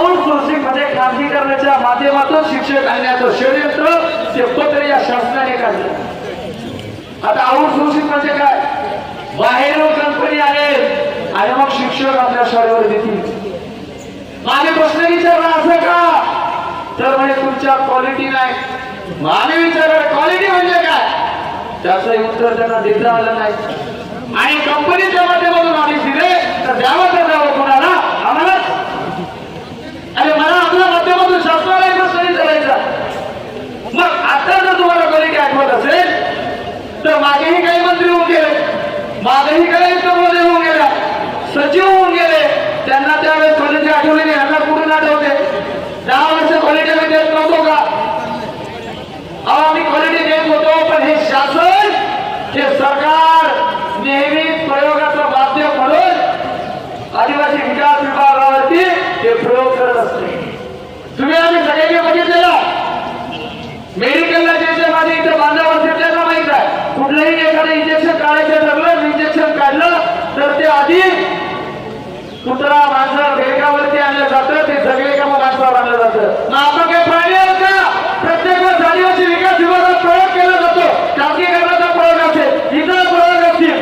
आउटसोर्सिंगमध्ये खाजगीकरणाच्या माध्यमातून शिक्षक आणण्याचं षडयंत्र ते पत्र या शासनाने काढलं. आता आउटसोर्सिंग म्हणजे काय? बाहेरून कंपनी आले आणि मग शिक्षक आपल्या शाळेवर देतील. माझे प्रश्न विचारला असं का? तर म्हणजे तुमच्या क्वालिटी नाही. माने विचारलं क्वालिटी म्हणजे काय? त्याचं उत्तर त्यांना देता आलं नाही. आणि कंपनीच्या माध्यमातून आम्ही दिले तर द्यावं तर द्यावं कोणाला आम्हाला अरे मला आपल्या माध्यमातून शासनाला एक प्रश्न विचारायचा मग आता जर तुम्हाला क्वालिटी असेल तर मागेही काही मंत्री होऊन गेले. मागेही काही वित्तमंत्री होऊन गेल्या सचिव होऊन गेले. त्यांना त्यावेळेस कॉलेज आठवले नाही. यांना कुठून आठवते? दहा वर्ष क्वालिटी देत नव्हतो का? अहो आम्ही क्वालिटी देत होतो पण हे शासन हे सरकार नेहमी प्रयोगाचं माध्यम म्हणून आदिवासी विकास विभागावरती ते प्रयोग करत असते. तुम्ही आम्ही सगळ्यांनी बघितलेला. मेडिकलला कुठलंही एखादं इंजेक्शन काढायचं ठरलं इंजेक्शन काढलं तर ते आधी कुत्रा माणसं भेगावरती आणलं जातं ते सगळे का माणसावर आणलं जातं. मग आपण काही प्राणी आहेत का? प्रत्येक वेळेस आदिवासी विकास विभागात प्रयोग केला जातो. खाजगीकरणाचा प्रयोग असेल इतर प्रयोग असतील.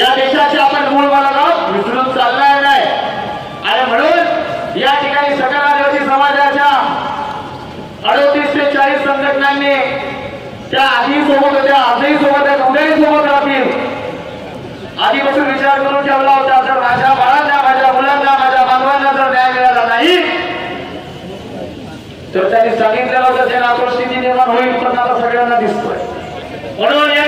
या देशाचे आपण मूळ मालक आहोत विसरून चालणार नाही आणि म्हणून या ठिकाणी सकल आदिवासी समाजाच्या अडोतीस ते चाळीस संघटनांनी त्या आधी सोबत होत्या आजही सोबत आहेत उद्याही सोबत राहतील. आधीपासून विचार करून ठेवला होता जर माझ्या बाळांना माझ्या मुलांना माझ्या बांधवांना जर न्याय मिळाला नाही तर त्यांनी सांगितलेलं होतं जनआक्रोश स्थिती निर्माण होईल पण आता सगळ्यांना दिसतोय. म्हणून या